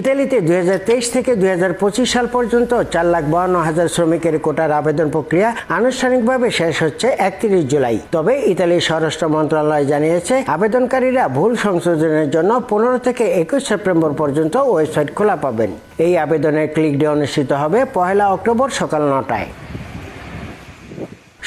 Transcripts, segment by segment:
ইতালিতে দুই হাজার তেইশ থেকে দুই হাজার পঁচিশ সাল পর্যন্ত চার লাখ বাউন্ন হাজার শ্রমিকের কোটার আবেদন প্রক্রিয়া আনুষ্ঠানিকভাবে শেষ হচ্ছে একত্রিশ জুলাই। তবে ইতালির স্বরাষ্ট্র মন্ত্রণালয় জানিয়েছে, আবেদনকারীরা ভুল সংশোধনের জন্য পনেরো থেকে একুশ সেপ্টেম্বর পর্যন্ত ওয়েবসাইট খোলা পাবেন। এই আবেদনের ক্লিক ডে অনুষ্ঠিত হবে পহেলা অক্টোবর সকাল নটায়।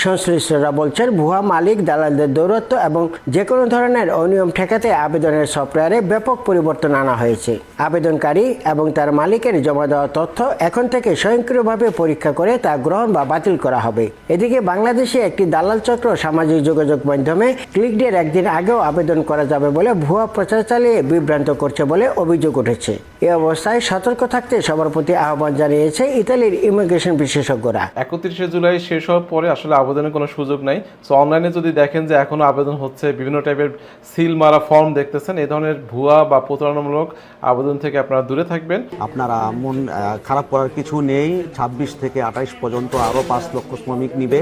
সংশ্লিষ্টরা বলছেন, ভুয়া মালিক, দালালদের দৌরত্ব এবং যে কোনো ধরনের অনিয়ম ঠেকাতে আবেদনের সফটওয়্যারে ব্যাপক পরিবর্তন আনা হয়েছে। আবেদনকারী এবং তার মালিকের জমা দেওয়া তথ্য এখন থেকে স্বয়ংক্রিয়ভাবে পরীক্ষা করে তা গ্রহণ বা বাতিল করা হবে। এদিকে বাংলাদেশে একটি দালাল চক্র সামাজিক যোগাযোগ মাধ্যমে ক্লিক ডের একদিন আগেও আবেদন করা যাবে বলে ভুয়া প্রচার চালিয়ে বিভ্রান্ত করছে বলে অভিযোগ উঠেছে। এ অবস্থায় সতর্ক থাকতে সবার প্রতি আহ্বান জানিয়েছে ইতালির ইমিগ্রেশন বিশেষজ্ঞরা। একত্রিশে জুলাই শেষ হওয়ার পরে আসলে আবেদনের কোনো সুযোগ নাই। সো অনলাইনে যদি দেখেন যে এখনও আবেদন হচ্ছে বিভিন্ন টাইপের সিল মারা ফর্ম দেখতেছেন এই ধরনের ভুয়া বা প্রতারণামূলক আবেদন থেকে আপনারা দূরে থাকবেন। আপনারা মন খারাপ করার কিছু নেই ছাব্বিশ থেকে আঠাইশ পর্যন্ত আরও পাঁচ লক্ষ শ্রমিক নিবে।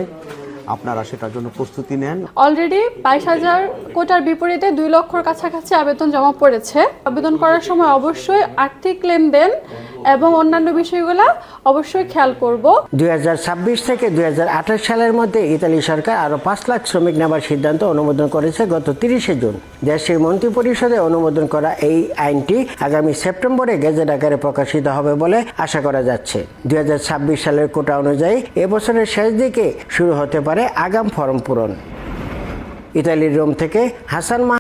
আপনারা সেটার জন্য প্রস্তুতি নেন। অলরেডি বাইশ হাজার কোটার বিপরীতে দুই লক্ষর কাছাকাছি আবেদন জমা পড়েছে। আবেদন করার সময় অবশ্যই আর্থিক লেনদেন এবং অন্যান্য বিষয়গুলো অবশ্যই খেয়াল করব। দুই হাজার ছাব্বিশ থেকে দুই সালের মধ্যে ইতালি সরকার আরও পাঁচ লাখ শ্রমিক নেবার সিদ্ধান্ত অনুমোদন করেছে গত তিরিশে জুন। দেশটির মন্ত্রিপরিষদে অনুমোদন করা এই আইনটি আগামী সেপ্টেম্বরে গেজেট আকারে প্রকাশিত হবে বলে আশা করা যাচ্ছে। দুই হাজার ছাব্বিশ সালের কোটা অনুযায়ী এবছরের শেষ দিকে শুরু হতে পারে আগাম ফর্ম পূরণ। ইতালির রোম থেকে হাসান